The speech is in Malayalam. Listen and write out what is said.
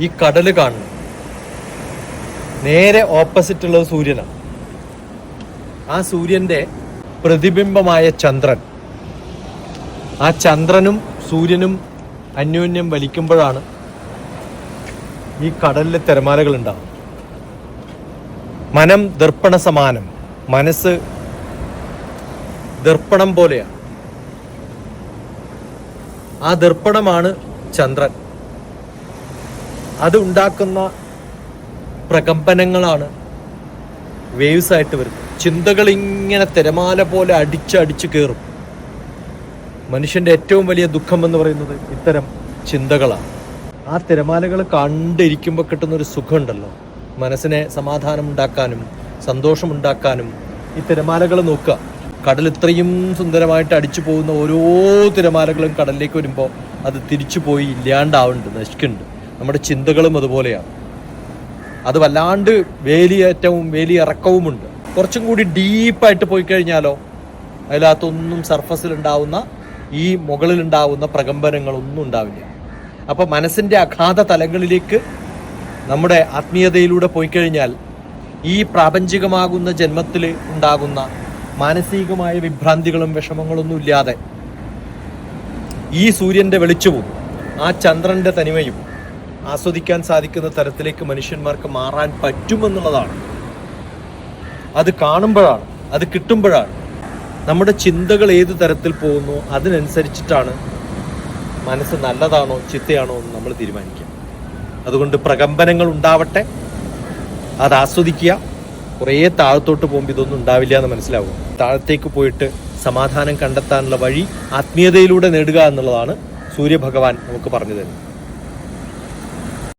ഈ കടൽ കാണുന്നു നേരെ ഓപ്പോസിറ്റ് ഉള്ളത് സൂര്യനാണ്. ആ സൂര്യന്റെ പ്രതിബിംബമായ ചന്ദ്രൻ. ആ ചന്ദ്രനും സൂര്യനും അന്യോന്യം വലിക്കുമ്പോഴാണ് ഈ കടലിലെ തിരമാലകൾ ഉണ്ടാവും മനം ദർപ്പണ സമാനം മനസ്സ് ദർപ്പണം പോലെയാണ്. ആ ദർപ്പണമാണ് ചന്ദ്രൻ. അത് ഉണ്ടാക്കുന്ന പ്രകമ്പനങ്ങളാണ് വേവ്സ് ആയിട്ട് വരുന്നത്. ചിന്തകൾ ഇങ്ങനെ തിരമാല പോലെ അടിച്ചടിച്ച് കയറും മനുഷ്യന്റെ ഏറ്റവും വലിയ ദുഃഖം എന്ന് പറയുന്നത് ഇത്തരം ചിന്തകളാണ്. ആ തിരമാലകൾ കണ്ടിരിക്കുമ്പോൾ കിട്ടുന്ന ഒരു സുഖമുണ്ടല്ലോ. മനസ്സിനെ സമാധാനമുണ്ടാക്കാനും സന്തോഷമുണ്ടാക്കാനും ഈ തിരമാലകൾ നോക്കുക. കടൽ ഇത്രയും സുന്ദരമായിട്ട് അടിച്ചു പോകുന്ന ഓരോ തിരമാലകളും കടലിലേക്ക് വരുമ്പോൾ അത് തിരിച്ചു പോയി ഇല്ലാണ്ടാവുന്നുണ്ട് നശിക്കുന്നുണ്ട്. നമ്മുടെ ചിന്തകളും അതുപോലെയാണ്. അത് വല്ലാണ്ട് വേലിയേറ്റവും വേലിയിറക്കവുമുണ്ട്. കുറച്ചും കൂടി ഡീപ്പായിട്ട് പോയി കഴിഞ്ഞാലോ അതിനകത്തൊന്നും സർഫസിൽ ഉണ്ടാവുന്ന ഈ മുകളിലുണ്ടാവുന്ന പ്രകമ്പനങ്ങളൊന്നും ഉണ്ടാവില്ല. അപ്പോൾ മനസ്സിന്റെ അഗാധ തലങ്ങളിലേക്ക് നമ്മുടെ ആത്മീയതയിലൂടെ പോയി കഴിഞ്ഞാൽ ഈ പ്രാപഞ്ചികമാകുന്ന ജന്മത്തിൽ ഉണ്ടാകുന്ന മാനസികമായ വിഭ്രാന്തികളും വിഷമങ്ങളൊന്നും ഇല്ലാതെ ഈ സൂര്യന്റെ വെളിച്ചവും ആ ചന്ദ്രന്റെ തനിമയും ആസ്വദിക്കാൻ സാധിക്കുന്ന തരത്തിലേക്ക് മനുഷ്യന്മാർക്ക് മാറാൻ പറ്റുമെന്നുള്ളതാണ്. അത് കാണുമ്പോഴാണ് അത് കിട്ടുമ്പോഴാണ്. നമ്മുടെ ചിന്തകൾ ഏത് തരത്തിൽ പോകുന്നു അതിനനുസരിച്ചിട്ടാണ് മനസ്സ് നല്ലതാണോ ചിത്തയാണോ എന്ന് നമ്മൾ തീരുമാനിക്കുക. അതുകൊണ്ട് പ്രകമ്പനങ്ങൾ ഉണ്ടാവട്ടെ അത് ആസ്വദിക്കുക. കുറേ താഴത്തോട്ട് പോകുമ്പോൾ ഇതൊന്നും ഉണ്ടാവില്ല എന്ന് മനസ്സിലാവും താഴത്തേക്ക് പോയിട്ട് സമാധാനം കണ്ടെത്താനുള്ള വഴി ആത്മീയതയിലൂടെ നേടുക എന്നുള്ളതാണ് സൂര്യഭഗവാൻ നമുക്ക് പറഞ്ഞു തരുന്നത്.